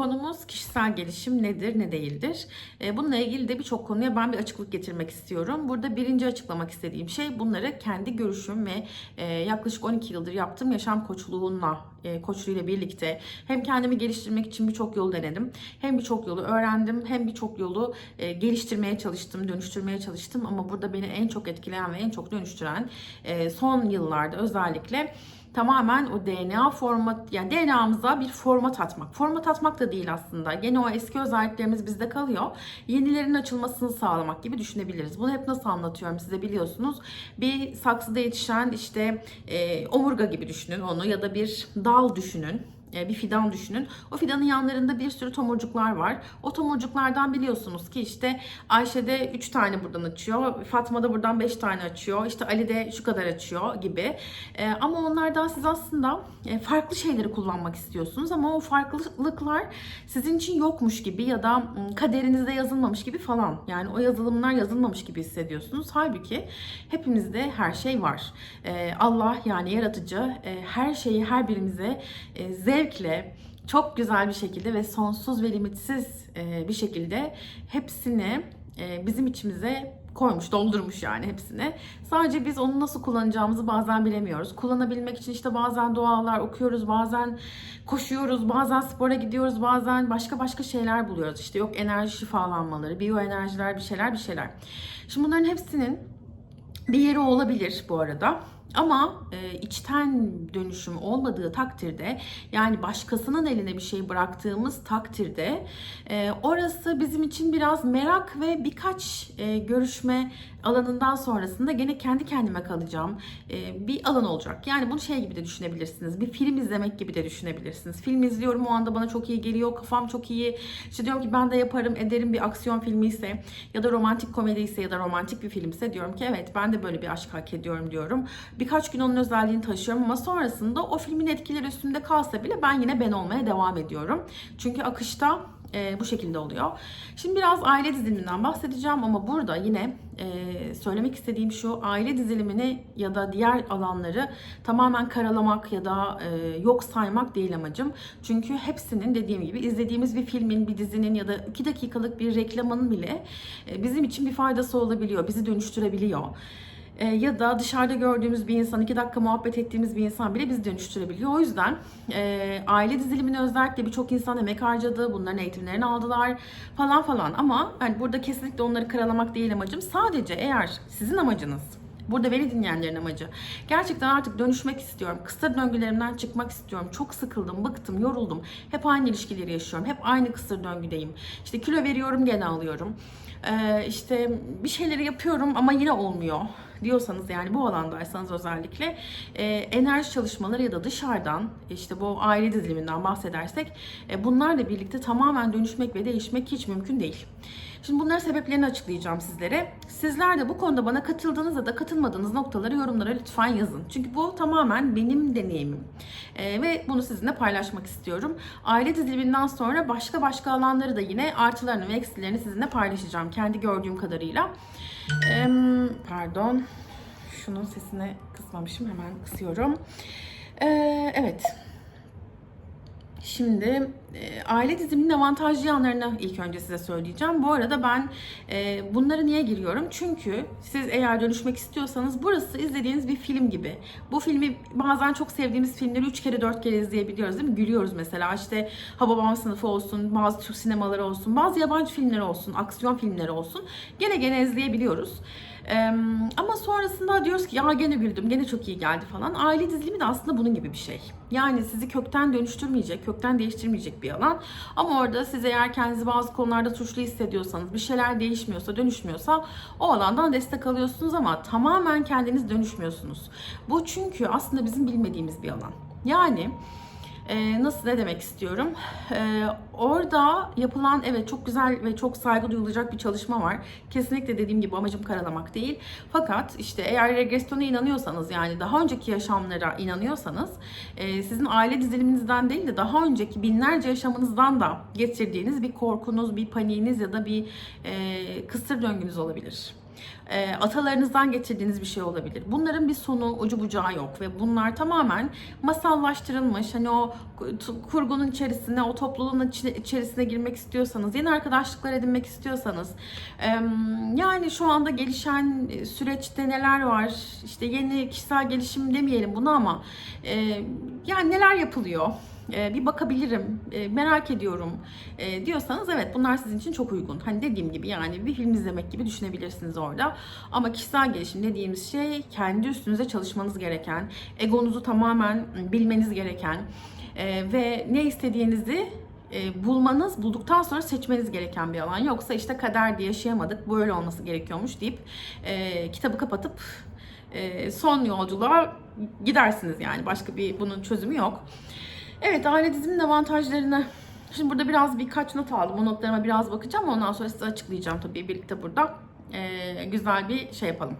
konumuz kişisel gelişim nedir, ne değildir? E, bununla ilgili de birçok konuya ben bir açıklık getirmek istiyorum. Burada birinci açıklamak istediğim şey bunları kendi görüşüm ve e, yaklaşık 12 yıldır yaptığım yaşam koçluğunla, e, koçluğuyla birlikte hem kendimi geliştirmek için birçok yol denedim. Hem birçok yolu öğrendim, hem birçok yolu geliştirmeye çalıştım, dönüştürmeye çalıştım. Ama burada beni en çok etkileyen ve en çok dönüştüren son yıllarda özellikle tamamen o DNA format yani DNA'mıza bir format atmak. Format atmak da değil aslında. Gene o eski özelliklerimiz bizde kalıyor. Yenilerin açılmasını sağlamak gibi düşünebiliriz. Bunu hep nasıl anlatıyorum size biliyorsunuz. Bir saksıda yetişen işte e, omurga gibi düşünün onu ya da bir dal düşünün bir fidan düşünün. O fidanın yanlarında bir sürü tomurcuklar var. O tomurcuklardan biliyorsunuz ki işte Ayşe'de 3 tane buradan açıyor. Fatma da buradan 5 tane açıyor. İşte Ali de şu kadar açıyor gibi. E, ama onlardan siz aslında e, farklı şeyleri kullanmak istiyorsunuz ama o farklılıklar sizin için yokmuş gibi ya da kaderinizde yazılmamış gibi falan. Yani o yazılımlar yazılmamış gibi hissediyorsunuz. Halbuki hepimizde her şey var. E, Allah yani yaratıcı e, her şeyi her birimize e, zevkle çok güzel bir şekilde ve sonsuz ve limitsiz e, bir şekilde hepsini e, bizim içimize koymuş, doldurmuş yani hepsini. Sadece biz onu nasıl kullanacağımızı bazen bilemiyoruz. Kullanabilmek için işte bazen dualar okuyoruz, bazen koşuyoruz, bazen spora gidiyoruz, bazen başka başka şeyler buluyoruz. İşte yok enerji şifalanmaları, biyoenerjiler, bir şeyler bir şeyler. Şimdi bunların hepsinin bir yeri olabilir bu arada. Ama e, içten dönüşüm olmadığı takdirde yani başkasının eline bir şey bıraktığımız takdirde e, orası bizim için biraz merak ve birkaç e, görüşme alanından sonrasında gene kendi kendime kalacağım e, bir alan olacak. Yani bunu şey gibi de düşünebilirsiniz. Bir film izlemek gibi de düşünebilirsiniz. Film izliyorum o anda bana çok iyi geliyor. Kafam çok iyi. İşte diyorum ki ben de yaparım ederim bir aksiyon filmi ise ya da romantik komedi ise ya da romantik bir filmse diyorum ki evet ben de böyle bir aşk hak ediyorum diyorum. Birkaç gün onun özelliğini taşıyorum ama sonrasında o filmin etkileri üstünde kalsa bile ben yine ben olmaya devam ediyorum. Çünkü akışta e, bu şekilde oluyor. Şimdi biraz aile diziliminden bahsedeceğim ama burada yine e, söylemek istediğim şu aile dizilimini ya da diğer alanları tamamen karalamak ya da e, yok saymak değil amacım. Çünkü hepsinin dediğim gibi izlediğimiz bir filmin, bir dizinin ya da iki dakikalık bir reklamın bile e, bizim için bir faydası olabiliyor, bizi dönüştürebiliyor. E, ya da dışarıda gördüğümüz bir insan, iki dakika muhabbet ettiğimiz bir insan bile bizi dönüştürebiliyor. O yüzden e, aile dizilimine özellikle birçok insan emek harcadı, bunların eğitimlerini aldılar falan falan. Ama hani burada kesinlikle onları karalamak değil amacım. Sadece eğer sizin amacınız Burada beni dinleyenlerin amacı. Gerçekten artık dönüşmek istiyorum. Kısır döngülerimden çıkmak istiyorum. Çok sıkıldım, bıktım, yoruldum. Hep aynı ilişkileri yaşıyorum. Hep aynı kısır döngüdeyim. İşte kilo veriyorum gene alıyorum. Ee, işte bir şeyleri yapıyorum ama yine olmuyor diyorsanız yani bu alandaysanız özellikle e, enerji çalışmaları ya da dışarıdan işte bu aile diziliminden bahsedersek e, bunlarla birlikte tamamen dönüşmek ve değişmek hiç mümkün değil. Şimdi bunların sebeplerini açıklayacağım sizlere. Sizler de bu konuda bana katıldığınız ya da katılmadığınız noktaları yorumlara lütfen yazın. Çünkü bu tamamen benim deneyimim. E, ve bunu sizinle paylaşmak istiyorum. Aile diziliminden sonra başka başka alanları da yine artılarını ve eksilerini sizinle paylaşacağım. Kendi gördüğüm kadarıyla. Pardon. Şunun sesini kısmamışım. Hemen kısıyorum. E, evet. Şimdi e, aile diziminin avantajlı yanlarını ilk önce size söyleyeceğim. Bu arada ben e, bunları niye giriyorum? Çünkü siz eğer dönüşmek istiyorsanız burası izlediğiniz bir film gibi. Bu filmi bazen çok sevdiğimiz filmleri 3 kere 4 kere izleyebiliyoruz değil mi? Gülüyoruz mesela işte Hababam sınıfı olsun, bazı Türk sinemaları olsun, bazı yabancı filmler olsun, aksiyon filmleri olsun. Gene gene izleyebiliyoruz. Ee, ama sonrasında diyoruz ki ya gene güldüm, gene çok iyi geldi falan. Aile dizilimi de aslında bunun gibi bir şey. Yani sizi kökten dönüştürmeyecek, kökten değiştirmeyecek bir alan. Ama orada siz eğer kendinizi bazı konularda suçlu hissediyorsanız, bir şeyler değişmiyorsa, dönüşmüyorsa o alandan destek alıyorsunuz ama tamamen kendiniz dönüşmüyorsunuz. Bu çünkü aslında bizim bilmediğimiz bir alan. Yani ee, nasıl ne demek istiyorum? Ee, orada yapılan evet çok güzel ve çok saygı duyulacak bir çalışma var. Kesinlikle dediğim gibi amacım karalamak değil. Fakat işte eğer regresyona inanıyorsanız yani daha önceki yaşamlara inanıyorsanız e, sizin aile diziliminizden değil de daha önceki binlerce yaşamınızdan da getirdiğiniz bir korkunuz, bir paniğiniz ya da bir e, kısır döngünüz olabilir. E, atalarınızdan getirdiğiniz bir şey olabilir. Bunların bir sonu, ucu bucağı yok ve bunlar tamamen masallaştırılmış. Hani o kurgunun içerisine, o topluluğun içerisine girmek istiyorsanız, yeni arkadaşlıklar edinmek istiyorsanız, e, yani şu anda gelişen süreçte neler var, işte yeni kişisel gelişim demeyelim bunu ama e, yani neler yapılıyor? E, bir bakabilirim, e, merak ediyorum e, diyorsanız evet bunlar sizin için çok uygun. Hani dediğim gibi yani bir film izlemek gibi düşünebilirsiniz orada. Ama kişisel gelişim dediğimiz şey kendi üstünüze çalışmanız gereken, egonuzu tamamen bilmeniz gereken e, ve ne istediğinizi bulmanız, bulduktan sonra seçmeniz gereken bir alan. Yoksa işte kader diye yaşayamadık, böyle olması gerekiyormuş deyip kitabı kapatıp son yolculuğa gidersiniz yani. Başka bir bunun çözümü yok. Evet aile dizimin avantajlarını Şimdi burada biraz birkaç not aldım. O notlarıma biraz bakacağım. Ondan sonra size açıklayacağım tabii birlikte burada. Ee, güzel bir şey yapalım.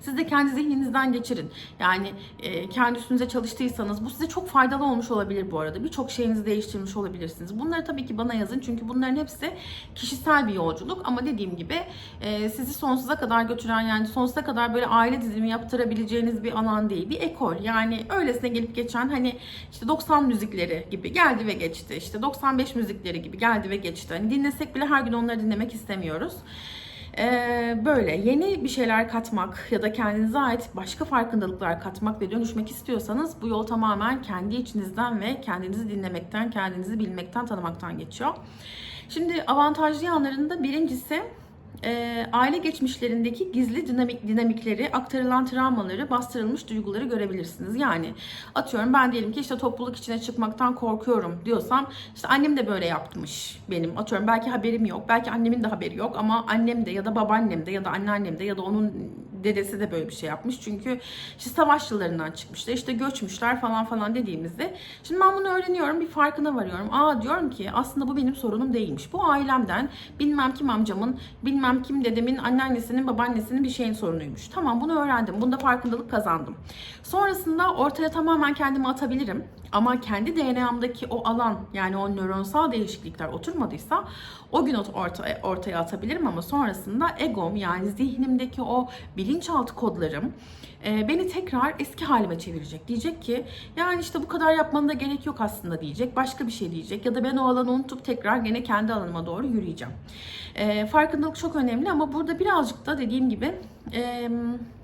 Siz de kendi zihninizden geçirin. Yani e, kendi üstünüze çalıştıysanız bu size çok faydalı olmuş olabilir bu arada. Birçok şeyinizi değiştirmiş olabilirsiniz. Bunları tabii ki bana yazın çünkü bunların hepsi kişisel bir yolculuk ama dediğim gibi e, sizi sonsuza kadar götüren yani sonsuza kadar böyle aile dizimi yaptırabileceğiniz bir alan değil. Bir ekol yani öylesine gelip geçen hani işte 90 müzikleri gibi geldi ve geçti. İşte 95 müzikleri gibi geldi ve geçti. Hani dinlesek bile her gün onları dinlemek istemiyoruz. Ee, böyle yeni bir şeyler katmak ya da kendinize ait başka farkındalıklar katmak ve dönüşmek istiyorsanız bu yol tamamen kendi içinizden ve kendinizi dinlemekten, kendinizi bilmekten, tanımaktan geçiyor. Şimdi avantajlı yanlarında birincisi e, aile geçmişlerindeki gizli dinamik dinamikleri, aktarılan travmaları, bastırılmış duyguları görebilirsiniz. Yani atıyorum ben diyelim ki işte topluluk içine çıkmaktan korkuyorum diyorsam işte annem de böyle yapmış benim. Atıyorum belki haberim yok, belki annemin de haberi yok ama annem de ya da babaannem de ya da anneannem de ya da onun dedesi de böyle bir şey yapmış. Çünkü işte savaş yıllarından çıkmışlar, işte göçmüşler falan falan dediğimizde. Şimdi ben bunu öğreniyorum, bir farkına varıyorum. Aa diyorum ki aslında bu benim sorunum değilmiş. Bu ailemden bilmem kim amcamın, bilmem kim dedemin, anneannesinin, babaannesinin bir şeyin sorunuymuş. Tamam bunu öğrendim. Bunda farkındalık kazandım. Sonrasında ortaya tamamen kendimi atabilirim. Ama kendi DNA'mdaki o alan yani o nöronsal değişiklikler oturmadıysa o gün orta, ortaya atabilirim ama sonrasında egom yani zihnimdeki o bilinçaltı kodlarım e, beni tekrar eski halime çevirecek. Diyecek ki yani işte bu kadar yapmanın da gerek yok aslında diyecek. Başka bir şey diyecek ya da ben o alanı unutup tekrar gene kendi alanıma doğru yürüyeceğim. E, farkındalık çok önemli ama burada birazcık da dediğim gibi e,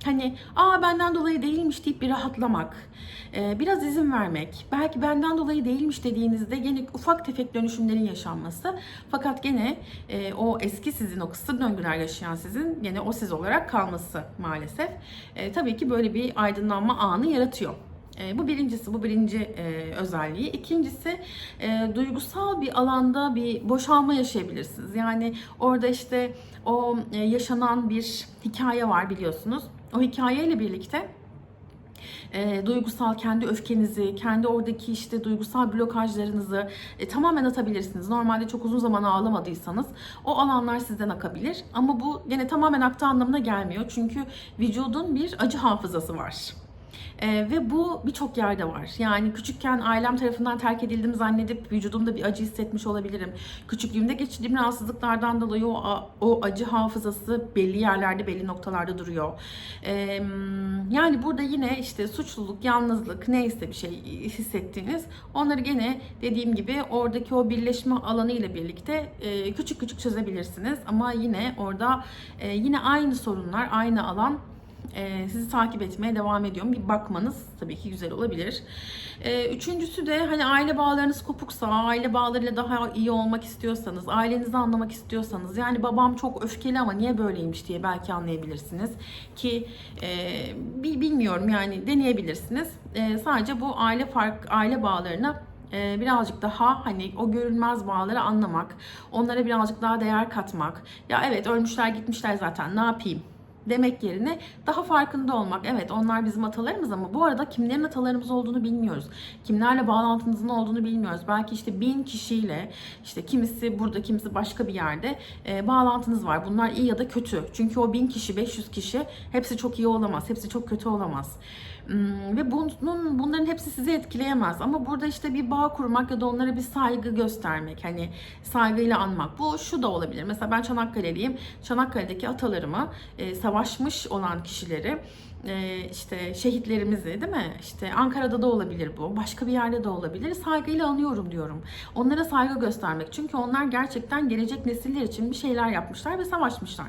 hani aa benden dolayı değilmiş deyip bir rahatlamak, e, biraz izin vermek, belki benden dolayı değilmiş dediğinizde gene ufak tefek dönüşümlerin yaşanması fakat gene e, o eski sizin o kısır döngüler yaşayan sizin gene o siz olarak kalması maalesef. E, tabii ki böyle bir aydınlanma anı yaratıyor. E, bu birincisi, bu birinci e, özelliği. İkincisi e, duygusal bir alanda bir boşalma yaşayabilirsiniz. Yani orada işte o e, yaşanan bir hikaye var biliyorsunuz. O hikayeyle birlikte e, duygusal kendi öfkenizi, kendi oradaki işte duygusal blokajlarınızı e, tamamen atabilirsiniz. Normalde çok uzun zaman ağlamadıysanız o alanlar sizden akabilir. Ama bu yine tamamen aktı anlamına gelmiyor. Çünkü vücudun bir acı hafızası var. Ee, ve bu birçok yerde var. Yani küçükken ailem tarafından terk edildim zannedip vücudumda bir acı hissetmiş olabilirim. Küçüklüğümde geçirdiğim rahatsızlıklardan dolayı o, o acı hafızası belli yerlerde, belli noktalarda duruyor. Ee, yani burada yine işte suçluluk, yalnızlık neyse bir şey hissettiğiniz onları gene dediğim gibi oradaki o birleşme alanı ile birlikte e, küçük küçük çözebilirsiniz. Ama yine orada e, yine aynı sorunlar, aynı alan e, sizi takip etmeye devam ediyorum. Bir bakmanız tabii ki güzel olabilir. E, üçüncüsü de hani aile bağlarınız kopuksa, aile bağlarıyla daha iyi olmak istiyorsanız, ailenizi anlamak istiyorsanız, yani babam çok öfkeli ama niye böyleymiş diye belki anlayabilirsiniz. Ki e, bilmiyorum yani deneyebilirsiniz. E, sadece bu aile fark, aile bağlarına e, birazcık daha hani o görünmez bağları anlamak, onlara birazcık daha değer katmak. Ya evet ölmüşler gitmişler zaten ne yapayım demek yerine daha farkında olmak. Evet onlar bizim atalarımız ama bu arada kimlerin atalarımız olduğunu bilmiyoruz. Kimlerle bağlantınızın olduğunu bilmiyoruz. Belki işte bin kişiyle işte kimisi burada kimisi başka bir yerde e, bağlantınız var. Bunlar iyi ya da kötü. Çünkü o bin kişi 500 kişi hepsi çok iyi olamaz. Hepsi çok kötü olamaz. Hmm, Ve bunun bunların hepsi sizi etkileyemez. Ama burada işte bir bağ kurmak ya da onlara bir saygı göstermek. Hani saygıyla anmak. Bu şu da olabilir. Mesela ben Çanakkale'liyim. Çanakkale'deki atalarımı, e, savaşmış olan kişileri e, işte şehitlerimizi değil mi? İşte Ankara'da da olabilir bu. Başka bir yerde de olabilir. Saygıyla anıyorum diyorum. Onlara saygı göstermek. Çünkü onlar gerçekten gelecek nesiller için bir şeyler yapmışlar ve savaşmışlar.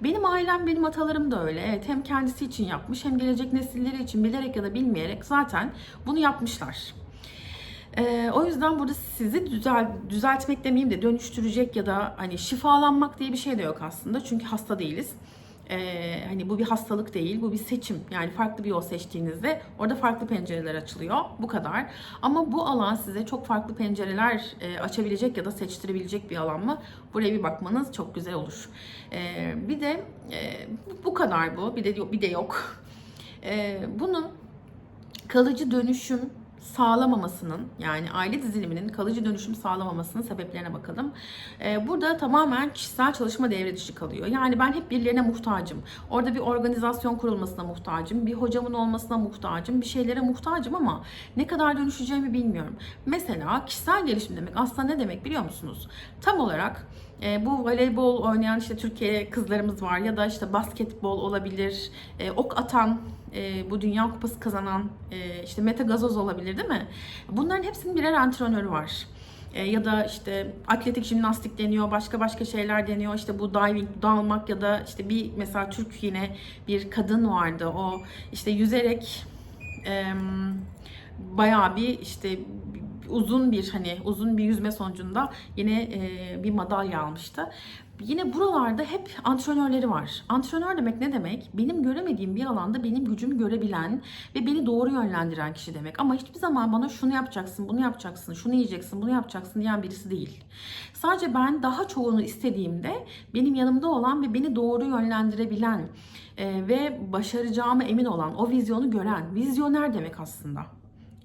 Benim ailem, benim atalarım da öyle. Evet hem kendisi için yapmış hem gelecek nesilleri için bilerek ya da bilmeyerek zaten bunu yapmışlar. Ee, o yüzden burada sizi düzel, düzeltmek demeyeyim de dönüştürecek ya da hani şifalanmak diye bir şey de yok aslında. Çünkü hasta değiliz. Ee, hani bu bir hastalık değil, bu bir seçim. Yani farklı bir yol seçtiğinizde orada farklı pencereler açılıyor. Bu kadar. Ama bu alan size çok farklı pencereler e, açabilecek ya da seçtirebilecek bir alan mı? Buraya bir bakmanız çok güzel olur. Ee, bir de e, bu- kadar bu. Bir de bir de yok. Ee, bunun kalıcı dönüşüm sağlamamasının yani aile diziliminin kalıcı dönüşüm sağlamamasının sebeplerine bakalım. Ee, burada tamamen kişisel çalışma devre dışı kalıyor. Yani ben hep birilerine muhtacım. Orada bir organizasyon kurulmasına muhtacım. Bir hocamın olmasına muhtacım. Bir şeylere muhtacım ama ne kadar dönüşeceğimi bilmiyorum. Mesela kişisel gelişim demek aslında ne demek biliyor musunuz? Tam olarak e, bu voleybol oynayan işte Türkiye kızlarımız var ya da işte basketbol olabilir, e, ok atan, e, bu Dünya Kupası kazanan e, işte Mete Gazoz olabilir değil mi? Bunların hepsinin birer antrenörü var. E, ya da işte atletik jimnastik deniyor, başka başka şeyler deniyor. İşte bu diving, dalmak ya da işte bir mesela Türk yine bir kadın vardı. O işte yüzerek em, bayağı bir işte uzun bir hani uzun bir yüzme sonucunda yine e, bir madalya almıştı. Yine buralarda hep antrenörleri var. Antrenör demek ne demek? Benim göremediğim bir alanda benim gücümü görebilen ve beni doğru yönlendiren kişi demek. Ama hiçbir zaman bana şunu yapacaksın, bunu yapacaksın, şunu yiyeceksin, bunu yapacaksın diyen birisi değil. Sadece ben daha çoğunu istediğimde benim yanımda olan ve beni doğru yönlendirebilen e, ve başaracağıma emin olan, o vizyonu gören, vizyoner demek aslında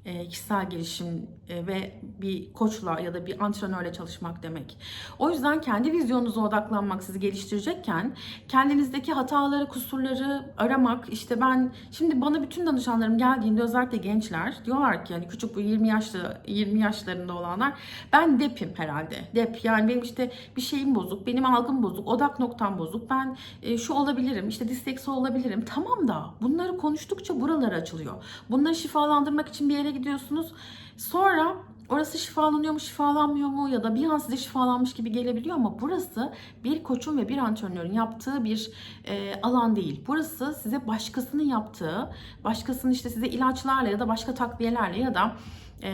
e, kişisel gelişim ve bir koçla ya da bir antrenörle çalışmak demek. O yüzden kendi vizyonunuza odaklanmak sizi geliştirecekken kendinizdeki hataları, kusurları aramak işte ben şimdi bana bütün danışanlarım geldiğinde özellikle gençler diyorlar ki yani küçük bu 20 yaşlı 20 yaşlarında olanlar ben depim herhalde. Dep yani benim işte bir şeyim bozuk, benim algım bozuk, odak noktam bozuk. Ben e, şu olabilirim, işte disleksi olabilirim. Tamam da bunları konuştukça buralar açılıyor. Bunları şifalandırmak için bir yere gidiyorsunuz. Sonra orası şifalanıyor mu, şifalanmıyor mu ya da bir an size şifalanmış gibi gelebiliyor ama burası bir koçun ve bir antrenörün yaptığı bir e, alan değil. Burası size başkasının yaptığı, başkasının işte size ilaçlarla ya da başka takviyelerle ya da e,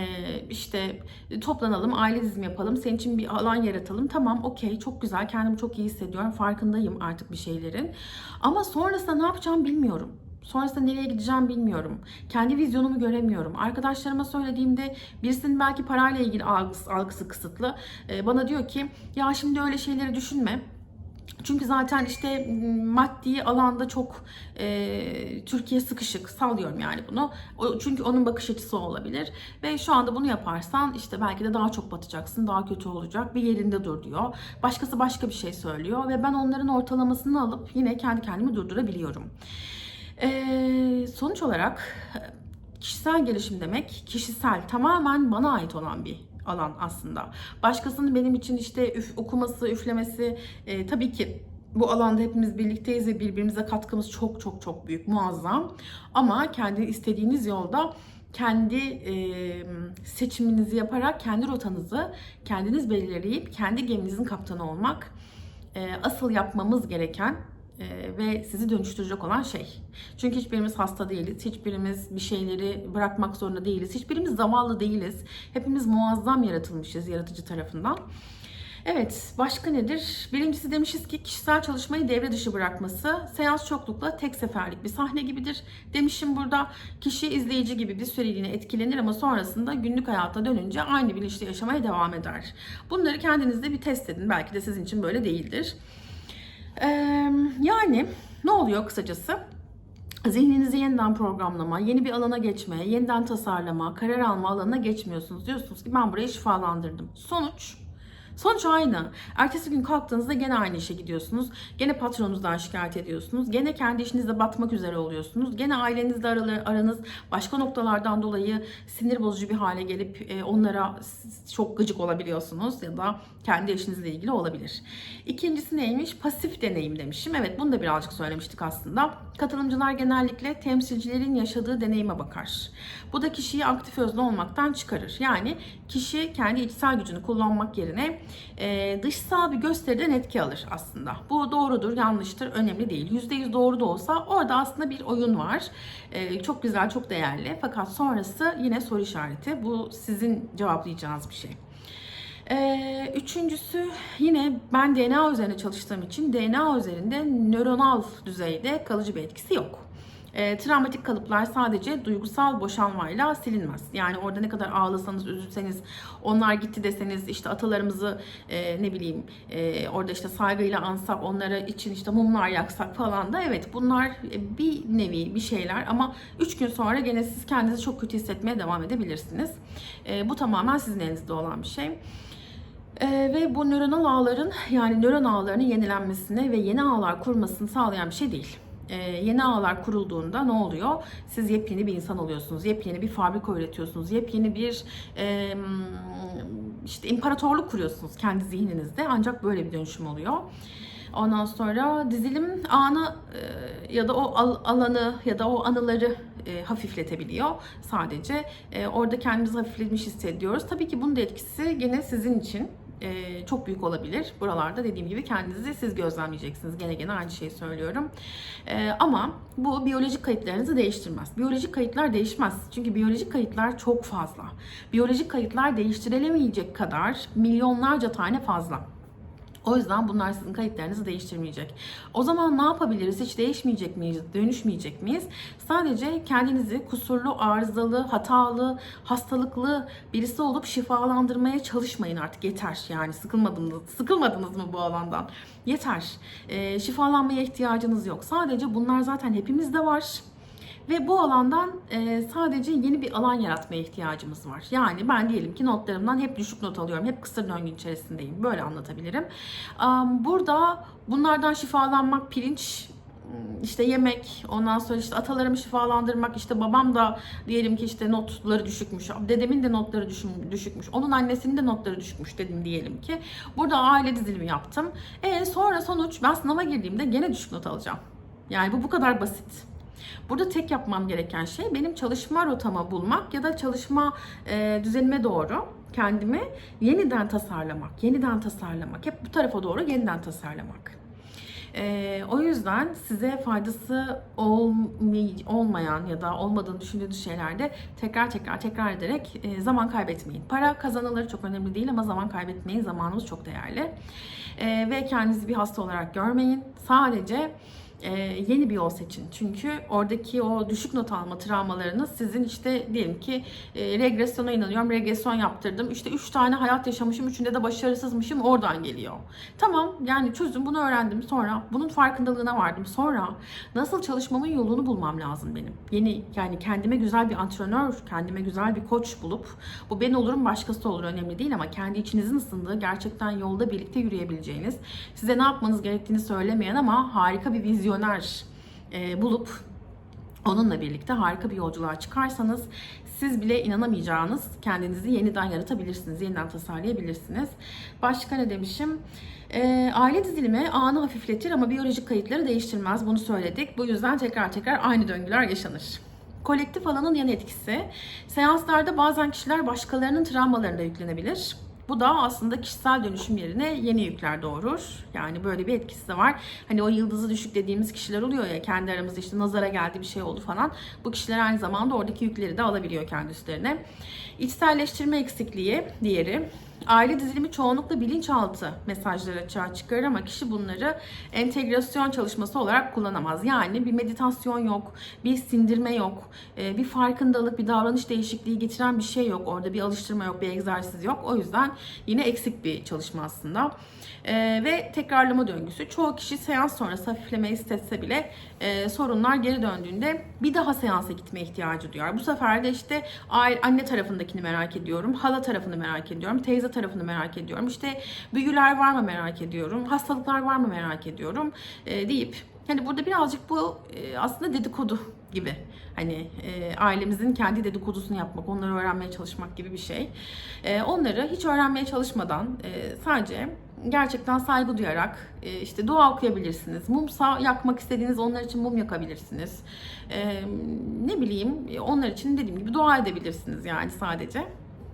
işte toplanalım, aile dizimi yapalım, senin için bir alan yaratalım. Tamam, okey, çok güzel, kendimi çok iyi hissediyorum, farkındayım artık bir şeylerin. Ama sonrasında ne yapacağım bilmiyorum. Sonrasında nereye gideceğim bilmiyorum. Kendi vizyonumu göremiyorum. Arkadaşlarıma söylediğimde birisinin belki parayla ilgili algısı, algısı kısıtlı. Ee, bana diyor ki ya şimdi öyle şeyleri düşünme. Çünkü zaten işte maddi alanda çok e, Türkiye sıkışık sallıyorum yani bunu. O, çünkü onun bakış açısı olabilir. Ve şu anda bunu yaparsan işte belki de daha çok batacaksın, daha kötü olacak. Bir yerinde dur diyor. Başkası başka bir şey söylüyor ve ben onların ortalamasını alıp yine kendi kendimi durdurabiliyorum. Ee, sonuç olarak kişisel gelişim demek kişisel tamamen bana ait olan bir alan aslında. Başkasının benim için işte üf, okuması, üflemesi e, tabii ki bu alanda hepimiz birlikteyiz ve birbirimize katkımız çok çok çok büyük, muazzam. Ama kendi istediğiniz yolda kendi e, seçiminizi yaparak kendi rotanızı kendiniz belirleyip kendi geminizin kaptanı olmak e, asıl yapmamız gereken e, ve sizi dönüştürecek olan şey. Çünkü hiçbirimiz hasta değiliz. Hiçbirimiz bir şeyleri bırakmak zorunda değiliz. Hiçbirimiz zavallı değiliz. Hepimiz muazzam yaratılmışız yaratıcı tarafından. Evet, başka nedir? Birincisi demişiz ki kişisel çalışmayı devre dışı bırakması seans çoklukla tek seferlik bir sahne gibidir. Demişim burada kişi izleyici gibi bir süreliğine etkilenir ama sonrasında günlük hayata dönünce aynı bilinçli yaşamaya devam eder. Bunları kendinizde bir test edin. Belki de sizin için böyle değildir. Yani ne oluyor kısacası? Zihninizi yeniden programlama, yeni bir alana geçme, yeniden tasarlama, karar alma alanına geçmiyorsunuz. Diyorsunuz ki ben burayı şifalandırdım. Sonuç? Sonuç aynı. Ertesi gün kalktığınızda gene aynı işe gidiyorsunuz. Gene patronunuzdan şikayet ediyorsunuz. Gene kendi işinizde batmak üzere oluyorsunuz. Gene ailenizle aranız başka noktalardan dolayı sinir bozucu bir hale gelip e, onlara çok gıcık olabiliyorsunuz ya da kendi işinizle ilgili olabilir. İkincisi neymiş? Pasif deneyim demişim. Evet bunu da birazcık söylemiştik aslında. Katılımcılar genellikle temsilcilerin yaşadığı deneyime bakar. Bu da kişiyi aktif özne olmaktan çıkarır. Yani kişi kendi içsel gücünü kullanmak yerine e, dışsal bir gösteriden etki alır aslında. Bu doğrudur, yanlıştır, önemli değil. %100 doğru da olsa orada aslında bir oyun var. E, çok güzel, çok değerli. Fakat sonrası yine soru işareti. Bu sizin cevaplayacağınız bir şey. Ee, üçüncüsü yine ben DNA üzerine çalıştığım için DNA üzerinde nöronal düzeyde kalıcı bir etkisi yok. Ee, travmatik kalıplar sadece duygusal boşanmayla silinmez. Yani orada ne kadar ağlasanız, üzülseniz, onlar gitti deseniz, işte atalarımızı e, ne bileyim e, orada işte saygıyla ansak, onlara için işte mumlar yaksak falan da evet bunlar e, bir nevi bir şeyler ama 3 gün sonra gene siz kendinizi çok kötü hissetmeye devam edebilirsiniz. E, bu tamamen sizin elinizde olan bir şey. Ee, ve bu nöronal ağların yani nöron ağlarının yenilenmesine ve yeni ağlar kurmasını sağlayan bir şey değil. Ee, yeni ağlar kurulduğunda ne oluyor? Siz yepyeni bir insan oluyorsunuz. Yepyeni bir fabrika üretiyorsunuz. Yepyeni bir e, işte imparatorluk kuruyorsunuz kendi zihninizde. Ancak böyle bir dönüşüm oluyor. Ondan sonra dizilim anı e, ya da o al- alanı ya da o anıları e, hafifletebiliyor sadece. E, orada kendimizi hafifletmiş hissediyoruz. Tabii ki bunun da etkisi gene sizin için e, çok büyük olabilir. Buralarda dediğim gibi kendinizi siz gözlemleyeceksiniz. Gene gene aynı şeyi söylüyorum. E, ama bu biyolojik kayıtlarınızı değiştirmez. Biyolojik kayıtlar değişmez. Çünkü biyolojik kayıtlar çok fazla. Biyolojik kayıtlar değiştirilemeyecek kadar milyonlarca tane fazla. O yüzden bunlar sizin kayıtlarınızı değiştirmeyecek. O zaman ne yapabiliriz? Hiç değişmeyecek miyiz? Dönüşmeyecek miyiz? Sadece kendinizi kusurlu, arızalı, hatalı, hastalıklı birisi olup şifalandırmaya çalışmayın artık yeter. Yani sıkılmadınız, sıkılmadınız mı bu alandan? Yeter. Ee, şifalanmaya ihtiyacınız yok. Sadece bunlar zaten hepimizde var. Ve bu alandan e, sadece yeni bir alan yaratmaya ihtiyacımız var. Yani ben diyelim ki notlarımdan hep düşük not alıyorum. Hep kısır döngü içerisindeyim. Böyle anlatabilirim. Burada bunlardan şifalanmak, pirinç işte yemek, ondan sonra işte atalarımı şifalandırmak, işte babam da diyelim ki işte notları düşükmüş, dedemin de notları düşükmüş, onun annesinin de notları düşükmüş dedim diyelim ki. Burada aile dizilimi yaptım. E sonra sonuç ben sınava girdiğimde gene düşük not alacağım. Yani bu bu kadar basit. Burada tek yapmam gereken şey benim çalışma rotamı bulmak ya da çalışma e, düzenime doğru kendimi yeniden tasarlamak, yeniden tasarlamak. Hep bu tarafa doğru yeniden tasarlamak. E, o yüzden size faydası olmay- olmayan ya da olmadığını düşündüğünüz şeylerde tekrar tekrar tekrar ederek e, zaman kaybetmeyin. Para kazanılır çok önemli değil ama zaman kaybetmeyin. Zamanımız çok değerli. E, ve kendinizi bir hasta olarak görmeyin. Sadece e, yeni bir yol seçin. Çünkü oradaki o düşük not alma travmalarınız sizin işte diyelim ki e, regresyona inanıyorum. Regresyon yaptırdım. İşte 3 tane hayat yaşamışım. Üçünde de başarısızmışım. Oradan geliyor. Tamam yani çözüm bunu öğrendim sonra. Bunun farkındalığına vardım. Sonra nasıl çalışmamın yolunu bulmam lazım benim. Yeni yani kendime güzel bir antrenör, kendime güzel bir koç bulup bu ben olurum başkası olur önemli değil ama kendi içinizin ısındığı gerçekten yolda birlikte yürüyebileceğiniz size ne yapmanız gerektiğini söylemeyen ama harika bir vizyoner e, bulup onunla birlikte harika bir yolculuğa çıkarsanız siz bile inanamayacağınız kendinizi yeniden yaratabilirsiniz, yeniden tasarlayabilirsiniz. Başka ne demişim? E, aile dizilimi anı hafifletir ama biyolojik kayıtları değiştirmez. Bunu söyledik. Bu yüzden tekrar tekrar aynı döngüler yaşanır. Kolektif alanın yan etkisi. Seanslarda bazen kişiler başkalarının travmalarına yüklenebilir. Bu da aslında kişisel dönüşüm yerine yeni yükler doğurur. Yani böyle bir etkisi de var. Hani o yıldızı düşük dediğimiz kişiler oluyor ya kendi aramızda işte nazara geldi bir şey oldu falan. Bu kişiler aynı zamanda oradaki yükleri de alabiliyor kendi üstlerine. İçselleştirme eksikliği diğeri. Aile dizilimi çoğunlukla bilinçaltı mesajları açığa çıkarır ama kişi bunları entegrasyon çalışması olarak kullanamaz. Yani bir meditasyon yok, bir sindirme yok, e, bir farkındalık, bir davranış değişikliği getiren bir şey yok. Orada bir alıştırma yok, bir egzersiz yok. O yüzden yine eksik bir çalışma aslında. E, ve tekrarlama döngüsü. Çoğu kişi seans sonrası hafifleme istetse bile e, sorunlar geri döndüğünde bir daha seansa gitmeye ihtiyacı duyar. Bu sefer de işte anne tarafındakini merak ediyorum, hala tarafını merak ediyorum, teyze tarafını merak ediyorum. İşte büyüler var mı merak ediyorum. Hastalıklar var mı merak ediyorum e, deyip hani burada birazcık bu e, aslında dedikodu gibi. Hani e, ailemizin kendi dedikodusunu yapmak, onları öğrenmeye çalışmak gibi bir şey. E, onları hiç öğrenmeye çalışmadan e, sadece gerçekten saygı duyarak e, işte dua okuyabilirsiniz. Mumsa yakmak istediğiniz onlar için mum yakabilirsiniz. E, ne bileyim onlar için dediğim gibi dua edebilirsiniz yani sadece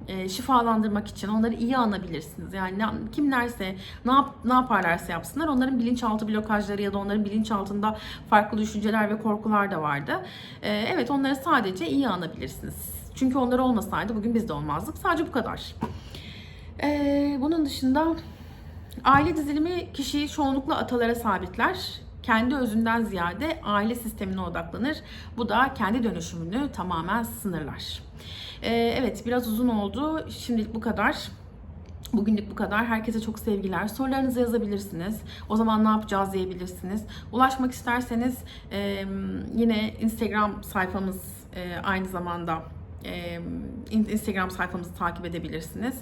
e, şifalandırmak için onları iyi anabilirsiniz. Yani kimlerse ne, yap, ne yaparlarsa yapsınlar onların bilinçaltı blokajları ya da onların bilinçaltında farklı düşünceler ve korkular da vardı. E, evet onları sadece iyi anabilirsiniz. Çünkü onlar olmasaydı bugün biz de olmazdık. Sadece bu kadar. E, bunun dışında aile dizilimi kişiyi çoğunlukla atalara sabitler. Kendi özünden ziyade aile sistemine odaklanır. Bu da kendi dönüşümünü tamamen sınırlar. Ee, evet biraz uzun oldu. Şimdilik bu kadar. Bugünlük bu kadar. Herkese çok sevgiler. Sorularınızı yazabilirsiniz. O zaman ne yapacağız diyebilirsiniz. Ulaşmak isterseniz e, yine Instagram sayfamız e, aynı zamanda in- Instagram sayfamızı takip edebilirsiniz.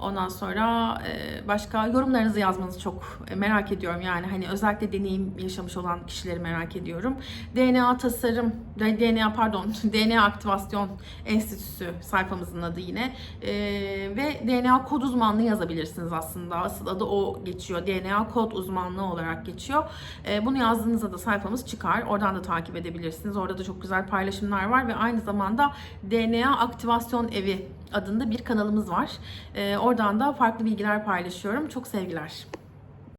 Ondan sonra e, başka yorumlarınızı yazmanızı çok e, merak ediyorum. Yani hani özellikle deneyim yaşamış olan kişileri merak ediyorum. DNA tasarım, DNA pardon, DNA aktivasyon enstitüsü sayfamızın adı yine. E, ve DNA kod uzmanlığı yazabilirsiniz aslında. Asıl adı o geçiyor. DNA kod uzmanlığı olarak geçiyor. Bunu yazdığınızda da sayfamız çıkar. Oradan da takip edebilirsiniz. Orada da çok güzel paylaşımlar var ve aynı zamanda DNA Aktivasyon Evi adında bir kanalımız var. E, oradan da farklı bilgiler paylaşıyorum. Çok sevgiler.